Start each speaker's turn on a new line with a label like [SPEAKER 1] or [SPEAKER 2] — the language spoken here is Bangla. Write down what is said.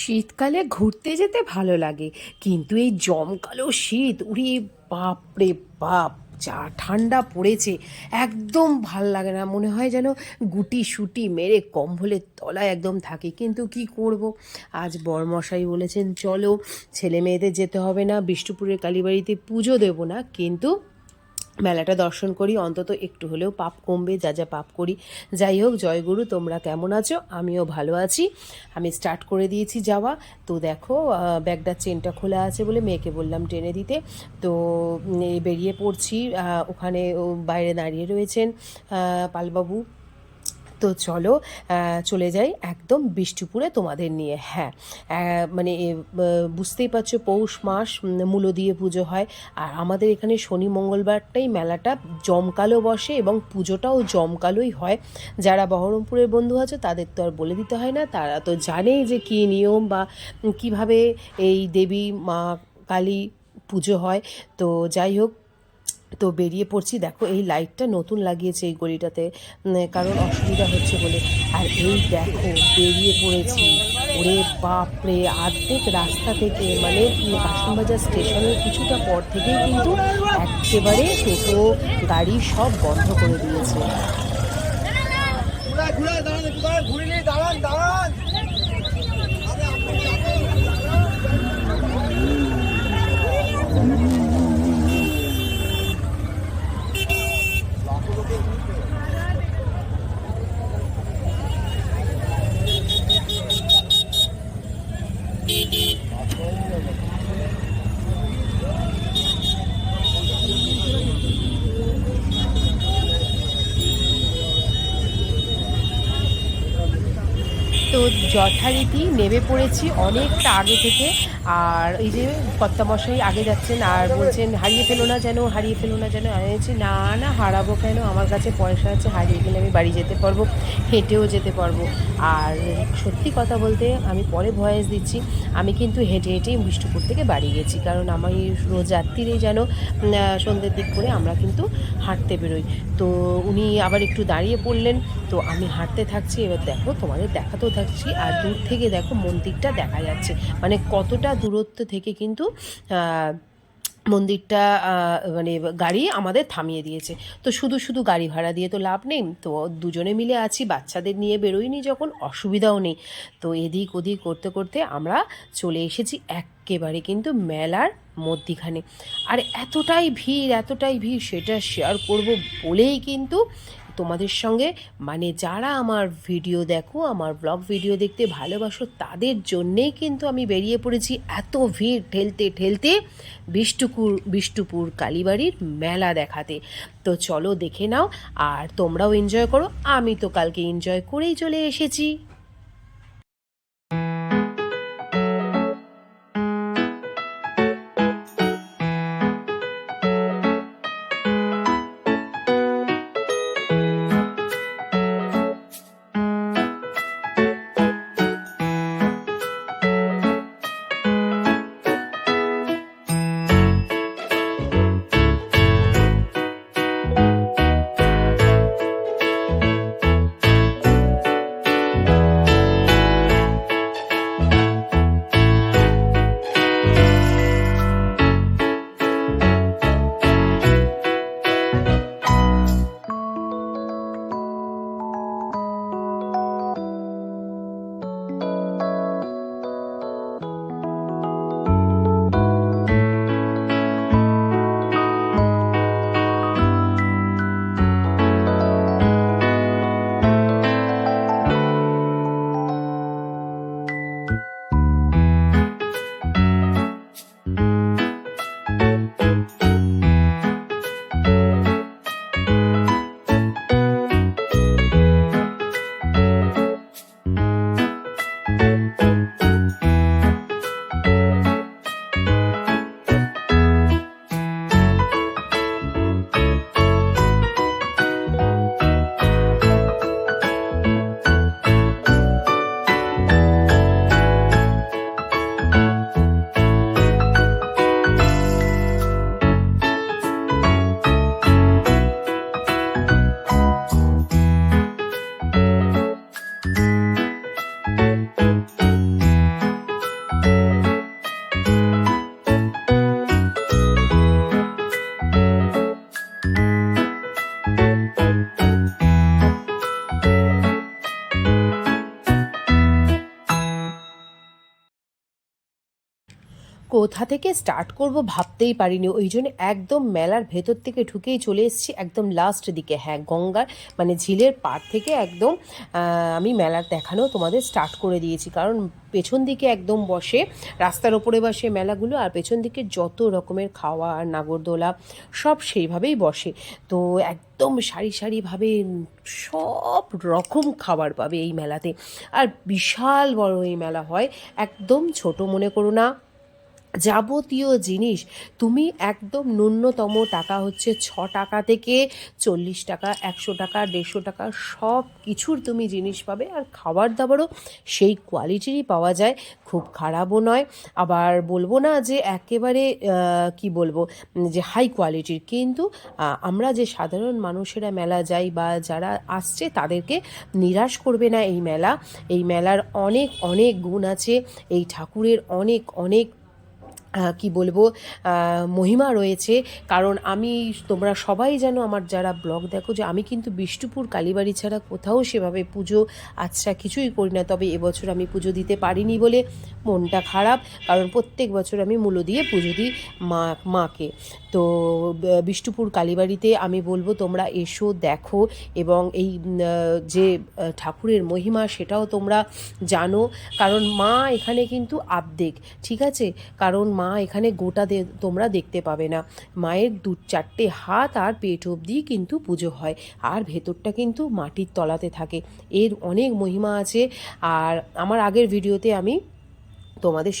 [SPEAKER 1] শীতকালে ঘুরতে যেতে ভালো লাগে। কিন্তু এই জমকালো শীত, উড়ি বাপরে বাপ, যা ঠান্ডা পড়েছে, একদম ভালো লাগে না। মনে হয় যেন গুটি সুটি মেরে কম্বলের তলায় একদম থাকি। কিন্তু কি করব? আজ বরমশাই বলেছেন, চলো, ছেলে মেয়েদের যেতে হবে না, বিষ্ণুপুরের কালীবাড়িতে পুজো দেবো না। কিন্তু মেলাটা দর্শন করি, অন্তত একটু হলেও পাপ কমবে, যা যা পাপ করি। যাই হোক জয়গুরু তোমরা কেমন আছো? আমিও ভালো আছি। আমি স্টার্ট করে দিয়েছি যাওয়া। তো দেখো ব্যাগটার চেনটা খোলা আছে বলে মেয়েকে বললাম টেনে দিতে। তো বেরিয়ে পড়ছি। ওখানে বাইরে দাঁড়িয়ে রয়েছেন পালবাবু। তো চলো চলে যাই একদম বিষ্ণুপুরে তোমাদের নিয়ে। হ্যাঁ মানে বুঝতেই পারছ পৌষ মাস মূলো দিয়ে পুজো হয়। আর আমাদের এখানে শনি মঙ্গলবারটাই মেলাটা জমকালো বসে এবং পুজোটাও জমকালোই হয়। যারা বহরমপুরের বন্ধু আছে, তাদের তো আর বলে দিতে হয় না। তারা তো জানেই যে কী নিয়ম বা কীভাবে এই দেবী, মা কালী পুজো হয়। তো যাই হোক তো বেরিয়ে পড়ছি। দেখো, এই লাইটটা নতুন লাগিয়েছে এই গলিটাতে কারণ অসুবিধা হচ্ছে বলে। আর এই দেখো, বেরিয়ে পড়েছি। ওরে বাপরে আর্ধেক রাস্তা থেকে মানে কাশিমবাজার স্টেশনের কিছুটা পর থেকেই কিন্তু একেবারে টোটো, গাড়ি সব বন্ধ করে দিয়েছে।
[SPEAKER 2] ঘুরা দাঁড়ান ঘুরে দাঁড়ান দাঁড়ান। Thank you.
[SPEAKER 1] তো যথারীতি নেমে পড়েছি অনেকটা আগে থেকে। আর এই যে কর্তামশাই আগে যাচ্ছেন আর বলছেন, হারিয়ে ফেলো না যেন, হারিয়ে ফেলো না যেন। আমি বলছি, না না, হারাবো কেন? আমার কাছে পয়সা আছে, হারিয়ে গেলে আমি বাড়ি যেতে পারব, হেঁটেও যেতে পারব। আর সত্যি কথা বলতে আমি পরে ভয়েস দিচ্ছি, আমি কিন্তু হেঁটে হেঁটেই বিষ্ণুপুর থেকে বাড়ি গেছি। কারণ আমি রোজ রাত্রিরেই যেন সন্ধ্যের দিক করে আমরা কিন্তু হাঁটতে বেরোই। তো উনি আবার একটু দাঁড়িয়ে পড়লেন, তো আমি হাঁটতে থাকছি। এবার দেখো, তোমাদের দেখাতেও থাকছি আর দূর থেকে দেখো মন্দিরটা দেখা যাচ্ছে। মানে কতটা দূরত্ব থেকে কিন্তু মন্দিরটা মানে গাড়ি আমাদের থামিয়ে দিয়েছে। তো শুধু শুধু গাড়ি ভাড়া দিয়ে তো লাভ নেই। তো দুজনে মিলে আছি, বাচ্চাদের নিয়ে বেরোইনি যখন, অসুবিধাও নেই। তো এদিক ওদিক করতে করতে আমরা চলে এসেছি একেবারে কিন্তু মেলার মধ্যিখানে। আর এতটাই ভিড় এতটাই ভিড়, সেটা শেয়ার করব বলেই কিন্তু তোমাদের সঙ্গে। মানে যারা আমার ভিডিও দেখো, আমার ব্লগ ভিডিও দেখতে ভালোবাসো, তাদের জন্যেই কিন্তু আমি বেরিয়ে পড়েছি এত ভিড় ঠেলতে ঠেলতে বিষ্ণুপুর বিষ্ণুপুর কালীবাড়ির মেলা দেখাতে। তো চলো দেখে নাও, আর তোমরাও এনজয় করো, আমি তো কালকে এনজয় করেই চলে এসেছি। কোথা থেকে স্টার্ট করব ভাবতেই পারিনি। ওই জন্য একদম মেলার ভেতর থেকে ঢুকেই চলে এসেছি, একদম লাস্ট দিকে। হ্যাঁ গঙ্গার মানে ঝিলের পার থেকে একদম আমি মেলার দেখানো তোমাদের স্টার্ট করে দিয়েছি। কারণ পেছন দিকে একদম বসে, রাস্তার ওপরে বসে মেলাগুলো আর পেছন দিকে যত রকমের খাওয়া আর নাগরদোলা, সব সেইভাবেই বসে। তো একদম সারি সারিভাবে সব রকম খাবার পাবে এই মেলাতে। আর বিশাল বড় এই মেলা হয়, একদম ছোট মনে করো না। যাবতীয় জিনিস। তুমি একদম ন্যূনতম টাকা হচ্ছে ছ টাকা থেকে চল্লিশ টাকা, একশো টাকা, দেড়শো টাকা সব কিছুর তুমি জিনিস পাবে। আর খাবার দাবারও সেই কোয়ালিটিরই পাওয়া যায়। খুব খারাপও নয়। আবার বলব না যে একেবারে কি বলব যে হাই কোয়ালিটির কিন্তু আমরা যে সাধারণ মানুষেরা মেলা যাই বা যারা আসছে তাদেরকে নিরাশ করবে না এই মেলা। এই মেলার অনেক অনেক গুণ আছে। এই ঠাকুরের অনেক অনেক কি বলব মহিমা রয়েছে। কারণ আমি, তোমরা সবাই জানো, আমার যারা ব্লগ দেখো, যে আমি কিন্তু বিষ্ণুপুর, কালীবাড়ি ছাড়া কোথাও সেভাবে পুজো আচ্ছা কিছুই করি না। তবে এবছর আমি পুজো দিতে পারিনি বলে মনটা খারাপ, কারণ প্রত্যেক বছর আমি মূল্য দিয়ে পুজো দিই মা, মাকে। তো বিষ্ণুপুর, কালীবাড়িতে আমি বলব, তোমরা এসো, দেখো এবং এই যে ঠাকুরের মহিমা, সেটাও তোমরা জানো। কারণ মা এখানে কিন্তু আর্ধেক ঠিক আছে? কারণ মা এখানে গোটা তোমরা দেখতে পাবে না। মায়ের দু চারটে হাত আর পেট অবধি কিন্তু পুজো হয়। আর ভেতরটা কিন্তু মাটির তলাতে থাকে। এর অনেক মহিমা আছে। আর আমার আগের ভিডিওতে আমি তোমাদের